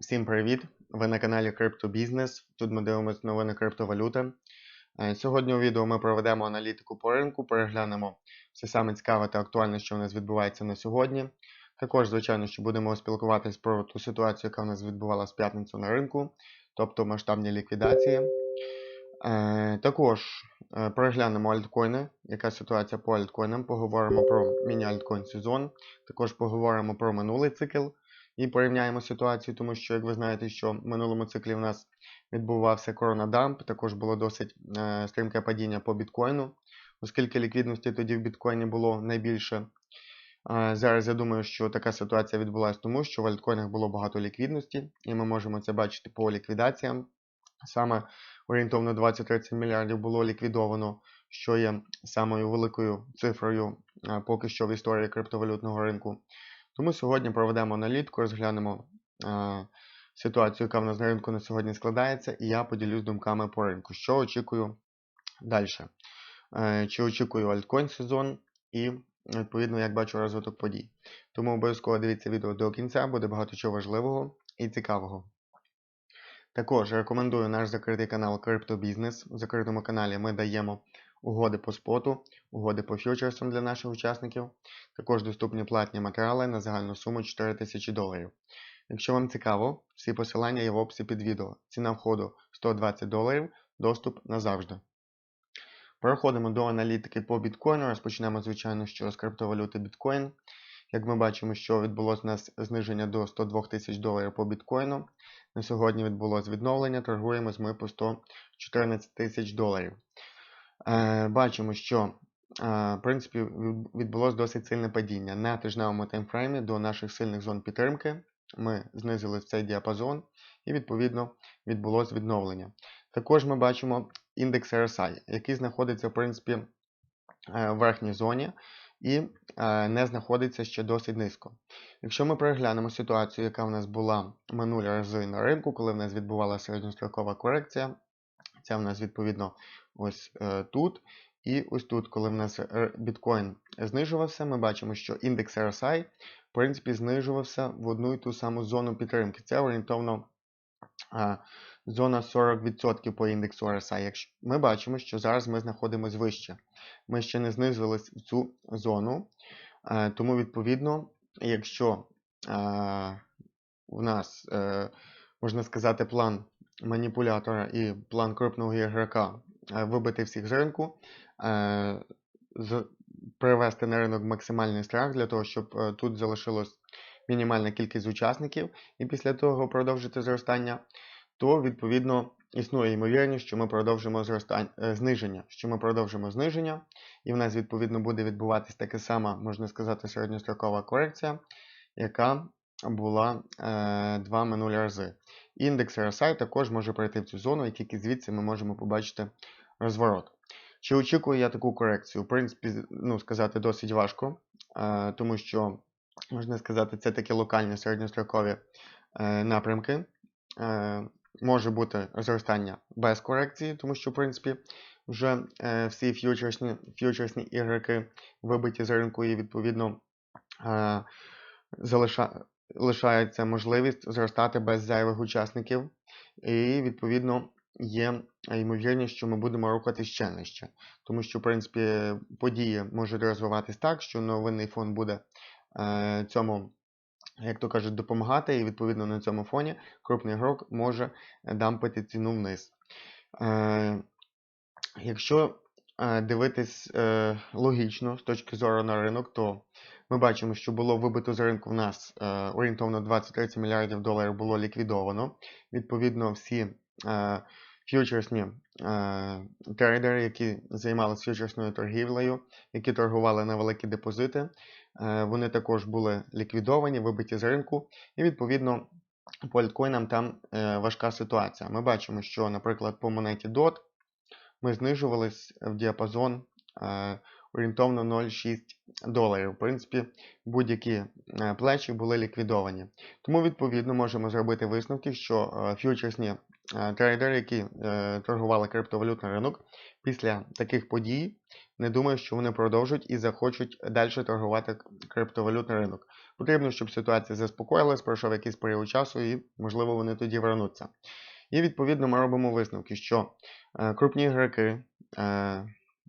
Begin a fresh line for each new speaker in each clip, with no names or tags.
Всім привіт! Ви на каналі Криптобізнес. Тут ми дивимося новини криптовалюти. Е, Сьогодні у відео ми проведемо аналітику по ринку, переглянемо все саме цікаве та актуальне, що у нас відбувається на сьогодні. Також, звичайно, що будемо спілкуватись про ту ситуацію, яка у нас відбувалася в п'ятницю на ринку, тобто масштабні ліквідації. Е, Також е, переглянемо альткоїни, яка ситуація по альткоїнам, поговоримо про міні-альткоін сезон, також поговоримо про минулий цикл і порівняємо ситуацію, тому що, як ви знаєте, що в минулому циклі в нас відбувався коронадамп, також було досить е, стрімке падіння по біткоїну, оскільки ліквідності тоді в біткоїні було найбільше. Е, зараз я думаю, що така ситуація відбулася тому, що в альткоїнах було багато ліквідності, і ми можемо це бачити по ліквідаціям. Саме орієнтовно 20-30 мільярдів було ліквідовано, що є самою великою цифрою е, поки що в історії криптовалютного ринку. Тому сьогодні проведемо аналітику, розглянемо е, ситуацію, яка в нас на ринку на сьогодні складається, і я поділюсь думками по ринку. Що очікую далі? Е, чи очікую альткоін сезон і, відповідно, як бачу розвиток подій. Тому обов'язково дивіться відео до кінця, буде багато чого важливого і цікавого. Також рекомендую наш закритий канал Криптобізнес. В закритому каналі ми даємо угоди по споту, угоди по фьючерсам для наших учасників. Також доступні платні матеріали на загальну суму 4000 доларів. Якщо вам цікаво, всі посилання є в описі під відео. Ціна входу 120 доларів, доступ назавжди. Переходимо до аналітики по біткоїну. Розпочнемо, звичайно, що з криптовалюти біткоін. Як ми бачимо, що відбулося у нас зниження до 102 тисяч доларів по біткоїну. На сьогодні відбулося відновлення, торгуємо ми по 114 тисяч доларів. Е, Бачимо, що е, в принципі, відбулося досить сильне падіння. На тижневому таймфреймі до наших сильних зон підтримки ми знизили цей діапазон і, відповідно, відбулося відновлення. Також ми бачимо індекс RSI, який знаходиться в принципі, е, в верхній зоні і не знаходиться ще досить низько. Якщо ми переглянемо ситуацію, яка в нас була минулі рази на ринку, коли в нас відбувалася середньострокова корекція, це в нас відповідно ось е, тут. І ось тут, коли в нас біткоін знижувався, ми бачимо, що індекс RSI в принципі знижувався в одну і ту саму зону підтримки. Це орієнтовно а, зона 40% по індексу RSI. Ми бачимо, що зараз ми знаходимося вище. Ми ще не знизились в цю зону. Тому, відповідно, якщо а, в нас, е, можна сказати, план маніпулятора і план крупного ігрока вибити всіх з ринку, привести на ринок максимальний страх для того, щоб е, тут залишилось мінімальна кількість учасників, і після того продовжити зростання, то відповідно існує ймовірність, що ми продовжимо зростання, е, зниження, що ми продовжимо зниження, і в нас відповідно буде відбуватись така сама, можна сказати, середньострокова корекція, яка була е, два минулі рази. Індекс RSI також може перейти в цю зону, і тільки звідси ми можемо побачити розворот. Чи очікую я таку корекцію? В принципі, ну, сказати досить важко, е, тому що, можна сказати, це такі локальні середньострокові е, напрямки. Е, може бути зростання без корекції, тому що, в принципі, вже е, всі ф'ючерсні ф'ючерсні ігроки вибиті з ринку і, відповідно, е, залиша, лишається можливість зростати без зайвих учасників. І, відповідно, є ймовірність, що ми будемо рухати ще нижче. Тому що, в принципі, події можуть розвиватись так, що новинний фон буде е, цьому, як то кажуть, допомагати, і відповідно на цьому фоні крупний ігрок може дампити ціну вниз. Е, Якщо дивитись е, логічно з точки зору на ринок, то ми бачимо, що було вибито з ринку в нас е, орієнтовно 20-30 мільярдів доларів було ліквідовано. Відповідно, всі е, фьючерсні е, трейдери, які займалися фьючерсною торгівлею, які торгували на великі депозити, вони також були ліквідовані, вибиті з ринку, і відповідно по альткоїнам там важка ситуація. Ми бачимо, що, наприклад, по монеті DOT ми знижувались в діапазон е, орієнтовно 0,6 доларів. В принципі, будь-які е, плечі були ліквідовані. Тому, відповідно, можемо зробити висновки, що е, фьючерсні трейдери, які торгували криптовалютний ринок, після таких подій не думаю, що вони продовжують і захочуть далі торгувати криптовалютний ринок. Потрібно, щоб ситуація заспокоїлась, пройшов якийсь період часу і, можливо, вони тоді вернуться. І відповідно ми робимо висновки, що крупні ігроки, е,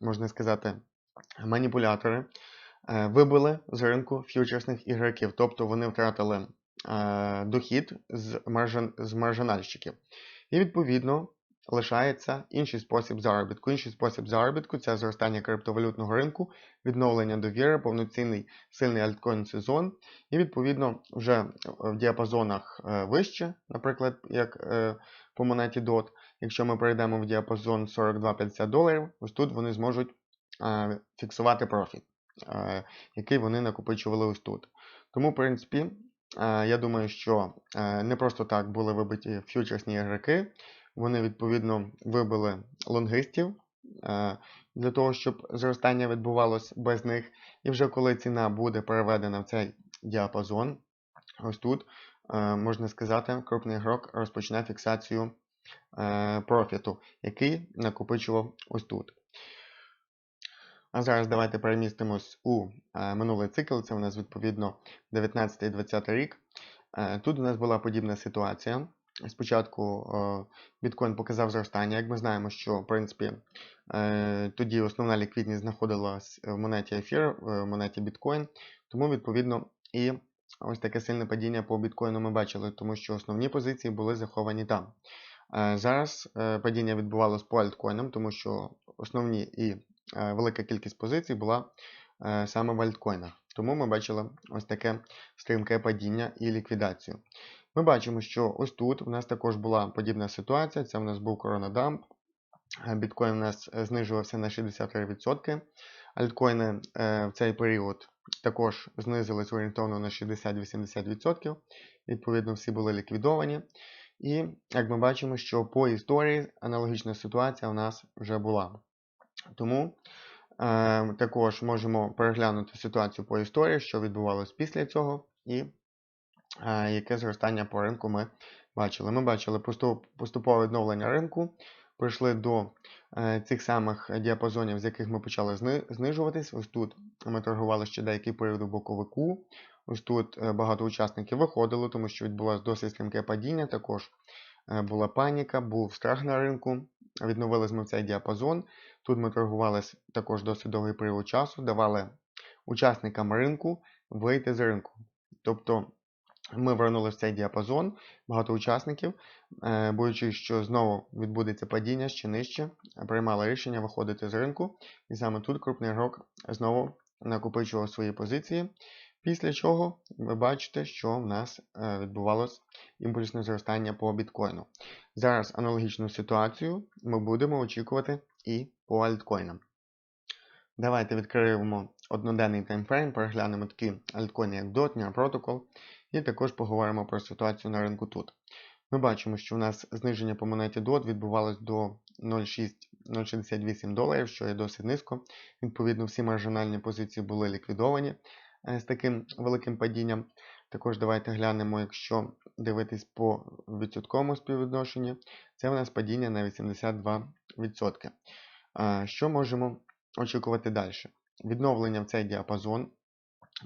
можна сказати, маніпулятори е, вибили з ринку ф'ючерсних ігроків, тобто вони втратили е, дохід з, маржин, з маржинальщиків. І відповідно лишається інший спосіб заробітку. Інший спосіб заробітку це зростання криптовалютного ринку, відновлення довіри, повноцінний сильний альткоін сезон. І відповідно вже в діапазонах е, вище, наприклад, як е, по монеті DOT. Якщо ми перейдемо в діапазон 42-50 доларів, ось тут вони зможуть е, фіксувати профіт, е, який вони накопичували ось тут. Тому, в принципі, е, я думаю, що е, не просто так були вибиті фьючерсні ігроки. Вони, відповідно, вибили лонгистів е, для того, щоб зростання відбувалось без них. І вже коли ціна буде переведена в цей діапазон, ось тут, е, можна сказати, крупний ігрок розпочне фіксацію профіту, який накопичував ось тут. А зараз давайте перемістимось у е, минулий цикл. Це у нас відповідно 19-20 рік. Е, тут у нас була подібна ситуація. Спочатку е, біткоін показав зростання. Як ми знаємо, що в принципі е, тоді основна ліквідність знаходилась в монеті ефір, в монеті біткоін. Тому, відповідно, і ось таке сильне падіння по біткоїну ми бачили, тому що основні позиції були заховані там. Е, зараз падіння відбувалося по альткоїнам, тому що основні і велика кількість позицій була саме в альткоїнах. Тому ми бачили ось таке стрімке падіння і ліквідацію. Ми бачимо, що ось тут у нас також була подібна ситуація. Це у нас був коронадамп. Біткоін у нас знижувався на 63%. Альткоїни в цей період також знизились орієнтовно на 60-80%. Відповідно, всі були ліквідовані. І як ми бачимо, що по історії аналогічна ситуація у нас вже була. Тому е, також можемо переглянути ситуацію по історії, що відбувалося після цього. і яке зростання по ринку ми бачили. Ми бачили поступове відновлення ринку, прийшли до е, цих самих діапазонів, з яких ми почали знижуватись. Ось тут ми торгували ще деякий період у боковику. Ось тут е, багато учасників виходили, тому що відбулося досить стрімке падіння. Також е, була паніка, був страх на ринку. Відновили ми цей діапазон. Тут ми торгувалися також досить довгий період часу, давали учасникам ринку вийти з ринку. Тобто ми вернули в цей діапазон, багато учасників, е, боючись, що знову відбудеться падіння ще нижче, приймали рішення виходити з ринку. І саме тут крупний ігрок знову накопичував свої позиції. Після чого ви бачите, що в нас е, відбувалось імпульсне зростання по біткоїну. Зараз аналогічну ситуацію ми будемо очікувати і по альткоїнам. Давайте відкриємо одноденний таймфрейм, переглянемо такі альткоїни, як DOT, Protocol, і також поговоримо про ситуацію на ринку тут. Ми бачимо, що у нас зниження по монеті DOT відбувалось до 0,68 доларів, що є досить низько. Відповідно, всі маржинальні позиції були ліквідовані з таким великим падінням. Також давайте глянемо, якщо дивитись по відсотковому співвідношенню, це у нас падіння на 82%. Що можемо очікувати далі? Відновлення в цей діапазон,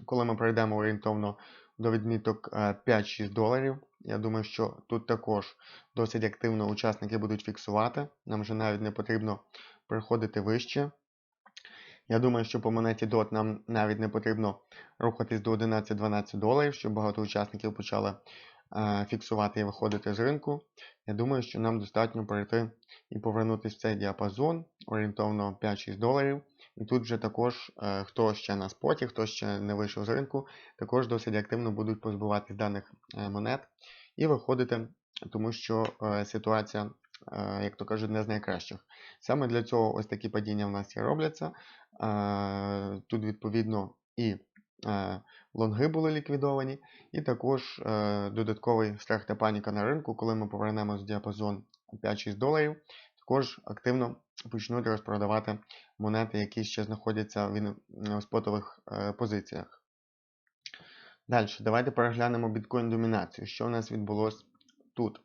коли ми пройдемо орієнтовно до відміток 5-6 е, доларів. Я думаю, що тут також досить активно учасники будуть фіксувати. Нам вже навіть не потрібно переходити вище. Я думаю, що по монеті DOT нам навіть не потрібно рухатись до 11-12 доларів, щоб багато учасників почали е, фіксувати і виходити з ринку. Я думаю, що нам достатньо перейти і повернутися в цей діапазон орієнтовно 5-6 доларів. І тут вже також, е, хто ще на споті, хто ще не вийшов з ринку, також досить активно будуть позбуватись даних е, монет і виходити, тому що ситуація, як то кажуть, не з найкращих. Саме для цього ось такі падіння в нас і робляться. Тут, відповідно, і лонги були ліквідовані, і також додатковий страх та паніка на ринку, коли ми повернемось в діапазон 5-6 доларів також активно почнуть розпродавати монети, які ще знаходяться в спотових е, позиціях. Далі, давайте переглянемо біткоін домінацію. Що у нас відбулося тут?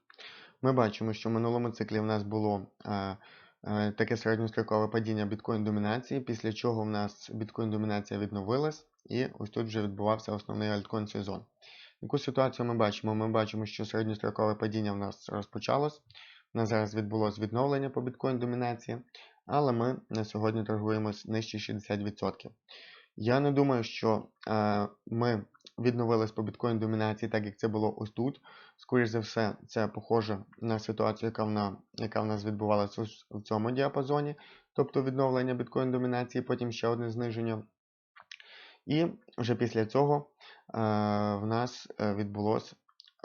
Ми бачимо, що в минулому циклі в нас було е, е, таке середньострокове падіння біткоін домінації, після чого в нас біткоін домінація відновилась. і ось тут вже відбувався основний альткоін сезон. Яку ситуацію ми бачимо? Ми бачимо, що середньострокове падіння в нас розпочалось. У нас зараз відбулось відновлення по біткоін домінації, але ми на сьогодні торгуємось нижче 60%. Я не думаю, що е, ми відновились по біткоін домінації, так як це було ось тут. Скоріше за все, це похоже на ситуацію, яка в, на, яка в нас відбувалася в цьому діапазоні, тобто відновлення біткоін домінації, потім ще одне зниження. І вже після цього е, в нас е, відбулося,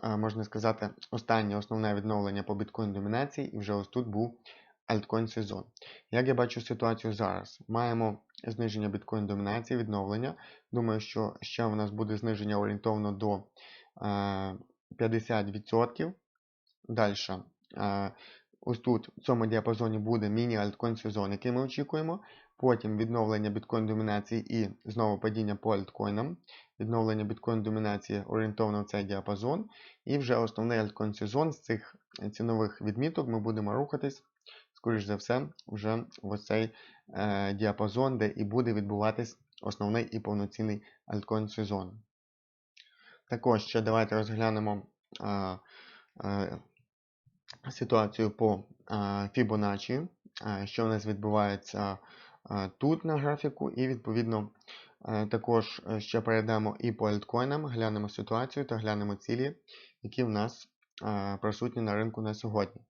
е, можна сказати, останнє основне відновлення по біткоін домінації, і вже ось тут був альткоін сезон. Як я бачу ситуацію зараз? Маємо зниження біткоін домінації, відновлення. Думаю, що ще у нас буде зниження орієнтовно до 50%. Далі. Ось тут в цьому діапазоні буде міні-альткоін сезон, який ми очікуємо. Потім відновлення біткоін домінації і знову падіння по альткоїнам. Відновлення біткоін домінації орієнтовно в цей діапазон. І вже основний альткоін сезон з цих цінових відміток ми будемо рухатись, скоріш за все, вже в ось цей е, діапазон, де і буде відбуватись основний і повноцінний альткоін сезон. Також ще давайте розглянемо е, е, ситуацію по е, Fibonacci, е, що у нас відбувається тут на графіку, і, відповідно, також ще перейдемо і по альткоїнам, глянемо ситуацію та глянемо цілі, які в нас присутні на ринку на сьогодні.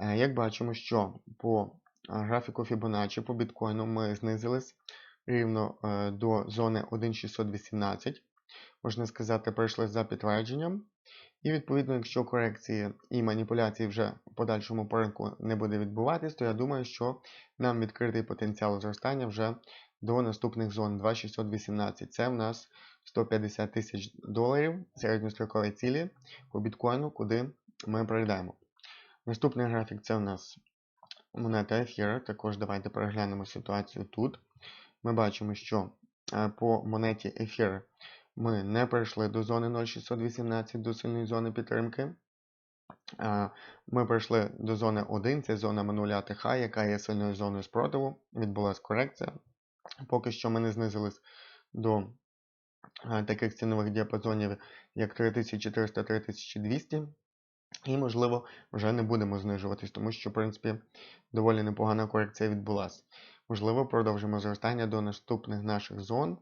Як бачимо, що по графіку Fibonacci по біткоїну ми знизились рівно до зони 1,618. Можна сказати, пройшли за підтвердженням. І відповідно, якщо корекції і маніпуляції вже в подальшому по ринку не буде відбуватись, то я думаю, що нам відкритий потенціал зростання вже до наступних зон 2618. Це в нас 150 тисяч доларів середньострокові цілі по біткоїну, куди ми прийдемо. Наступний графік це у нас монета ефіра. Також давайте переглянемо ситуацію тут. Ми бачимо, що е, по монеті ефір ми не прийшли до зони 0618 до сильної зони підтримки. Ми прийшли до зони 1, це зона минуля ТХ, яка є сильною зоною спротиву. Відбулася корекція. Поки що ми не знизились до таких цінових діапазонів, як 3400-3200. І, можливо, вже не будемо знижуватись, тому що, в принципі, доволі непогана корекція відбулася. Можливо, продовжимо зростання до наступних наших зон,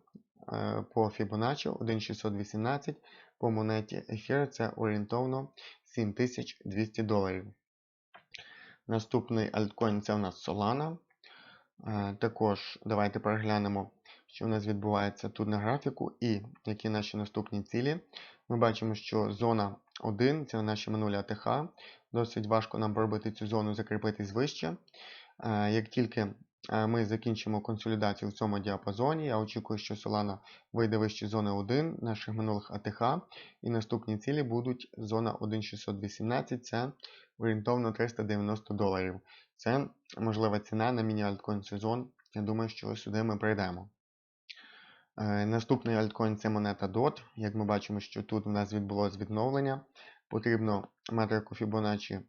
Е, по Fibonacci 1618 по монеті ефір це орієнтовно 7200 доларів. Наступний альткоін це у нас Solana. Е, також давайте переглянемо, що у нас відбувається тут на графіку і які наші наступні цілі. Ми бачимо, що зона 1 це наші минулі АТХ. Досить важко нам пробити цю зону, закріпитись вище. Е, як тільки ми закінчимо консолідацію в цьому діапазоні. Я очікую, що Solana вийде вище зони 1 наших минулих АТХ. І наступні цілі будуть зона 1,618, це орієнтовно 390 доларів. Це можлива ціна на міні-альткоін сезон. Я думаю, що сюди ми прийдемо. Е, наступний альткоін це монета DOT. Як ми бачимо, що тут у нас відбулося відновлення. Потрібно метрику Fibonacci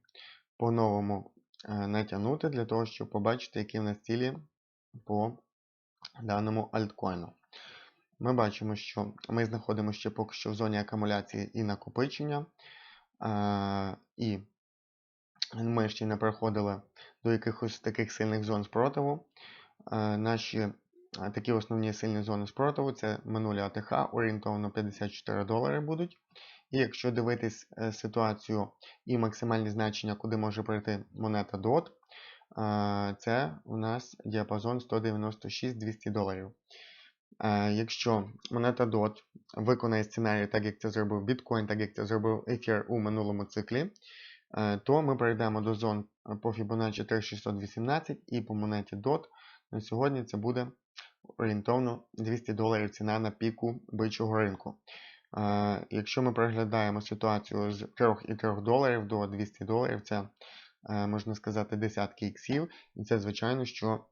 по-новому Е, натягнути для того, щоб побачити, які в нас цілі по даному альткоїну. Ми бачимо, що ми знаходимося ще поки що в зоні акумуляції і накопичення. Е, і ми ще не приходили до якихось таких сильних зон спротиву. Наші такі основні сильні зони спротиву це минулі АТХ, орієнтовно 54 долари будуть. І якщо дивитись е, ситуацію і максимальні значення, куди може прийти монета DOT, е, це у нас діапазон 196-200 доларів. Е, якщо монета DOT виконає сценарій, так як це зробив Bitcoin, так як це зробив Ether у минулому циклі, то ми перейдемо до зон по Fibonacci 3618 і по монеті DOT. На сьогодні це буде орієнтовно 200 доларів ціна на піку бичого ринку. Якщо ми переглядаємо ситуацію з 3,3 доларів до 200 доларів, це, е, можна сказати, десятки іксів. І це, звичайно, що,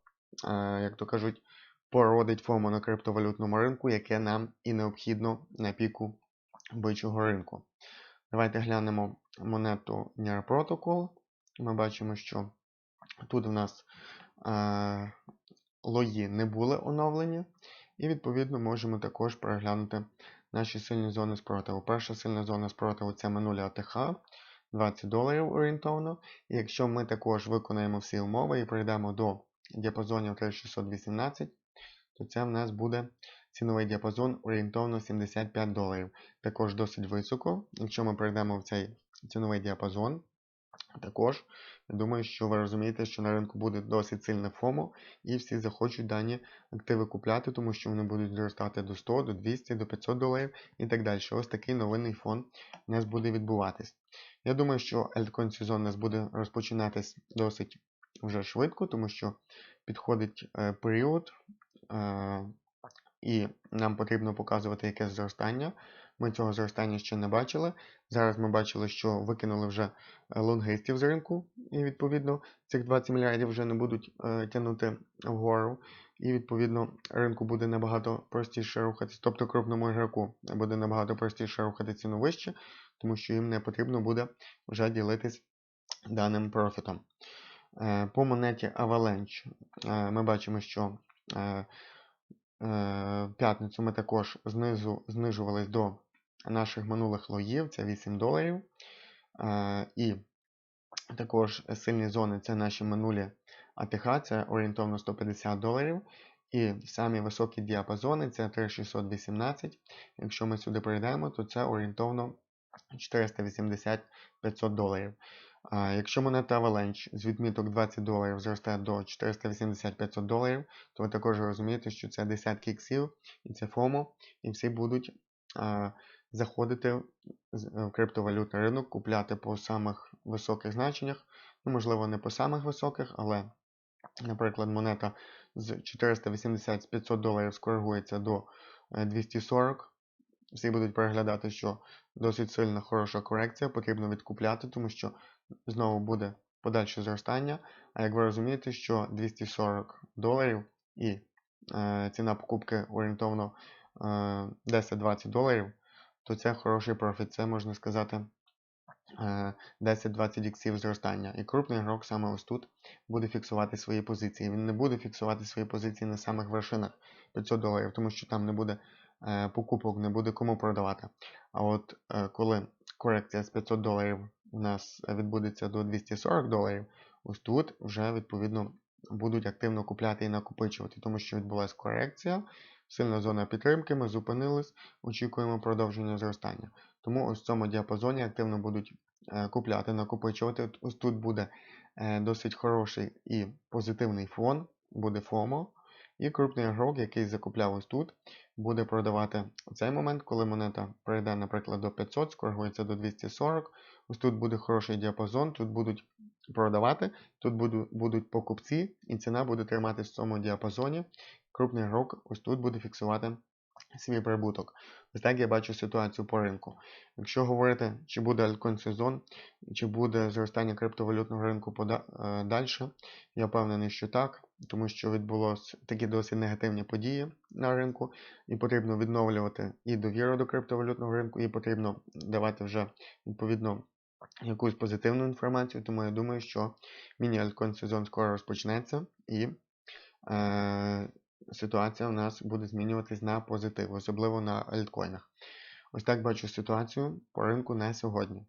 е, як то кажуть, породить ФОМО на криптовалютному ринку, яке нам і необхідно на піку бичого ринку. Давайте глянемо монету NIR Protocol. Ми бачимо, що тут у нас лої не були оновлені. І відповідно можемо також переглянути наші сильні зони спротиву. Перша сильна зона спротиву це минулі АТХ. 20 доларів орієнтовно. І якщо ми також виконаємо всі умови і прийдемо до діапазонів 3618, то це в нас буде ціновий діапазон орієнтовно 75 доларів. Також досить високо. Якщо ми прийдемо в цей ціновий діапазон, також думаю, що ви розумієте, що на ринку буде досить сильне ФОМО, і всі захочуть дані активи купляти, тому що вони будуть зростати до 100, до 200, до 500 доларів і так далі. Ось такий новинний фон у нас буде відбуватись. Я думаю, що альткоін сезон у нас буде розпочинатись досить вже швидко, тому що підходить е, період, е, і нам потрібно показувати якесь зростання. Ми цього зростання ще не бачили. Зараз ми бачили, що викинули вже е, лонгистів з ринку, і відповідно цих 20 мільярдів вже не будуть е, тягнути вгору. І відповідно ринку буде набагато простіше рухатись, тобто крупному ігроку буде набагато простіше рухати ціну вище, тому що їм не потрібно буде вже ділитись даним профітом. Е, по монеті Avalanche е, ми бачимо, що е, в п'ятницю ми також знизу знижувались до наших минулих лоїв, це 8 доларів. І також сильні зони це наші минулі АТХ, це орієнтовно 150 доларів. І самі високі діапазони це 3618. Якщо ми сюди прийдемо, то це орієнтовно 480-500 доларів. А Якщо монета Avalanche з відміток 20 доларів зросте до 480-500 доларів, то ви також розумієте, що це десятки іксів і це FOMO, і всі будуть а, заходити в криптовалютний ринок, купляти по самих високих значеннях. Ну, можливо, не по самих високих, але, наприклад, монета з 480-500 доларів скоригується до 240. Е, всі будуть переглядати, що досить сильна хороша корекція, потрібно відкупляти, тому що знову буде подальше зростання. А як ви розумієте, що 240 доларів і е, ціна покупки орієнтовно е, 10-20 доларів, то це хороший профіт. Це можна сказати 10-20 е, іксів зростання. І крупний ігрок саме ось тут буде фіксувати свої позиції. Він не буде фіксувати свої позиції на самих вершинах 500 доларів, тому що там не буде е, покупок, не буде кому продавати. А от е, коли корекція з 500 доларів у нас відбудеться до 240 доларів, ось тут вже відповідно будуть активно купляти і накопичувати, тому що відбулася корекція, сильна зона підтримки, ми зупинились, очікуємо продовження зростання. Тому ось в цьому діапазоні активно будуть е, купляти, накопичувати. Ось тут буде е, досить хороший і позитивний фон, буде FOMO. І крупний ігрок, який закупляв ось тут, буде продавати в цей момент, коли монета прийде, наприклад, до 500, скоригується до 240. Ось тут буде хороший діапазон, тут будуть продавати, тут будуть покупці, і ціна буде триматися в цьому діапазоні. Крупний ігрок ось тут буде фіксувати свій прибуток. Ось так я бачу ситуацію по ринку. Якщо говорити, чи буде альткоін сезон, чи буде зростання криптовалютного ринку е, далі, я впевнений, що так, тому що відбулося такі досить негативні події на ринку, і потрібно відновлювати і довіру до криптовалютного ринку, і потрібно давати вже відповідно. Якусь позитивну інформацію, тому я думаю, що міні-альткоін сезон скоро розпочнеться і е, ситуація у нас буде змінюватись на позитив, особливо на альткоїнах. Ось так бачу ситуацію по ринку на сьогодні.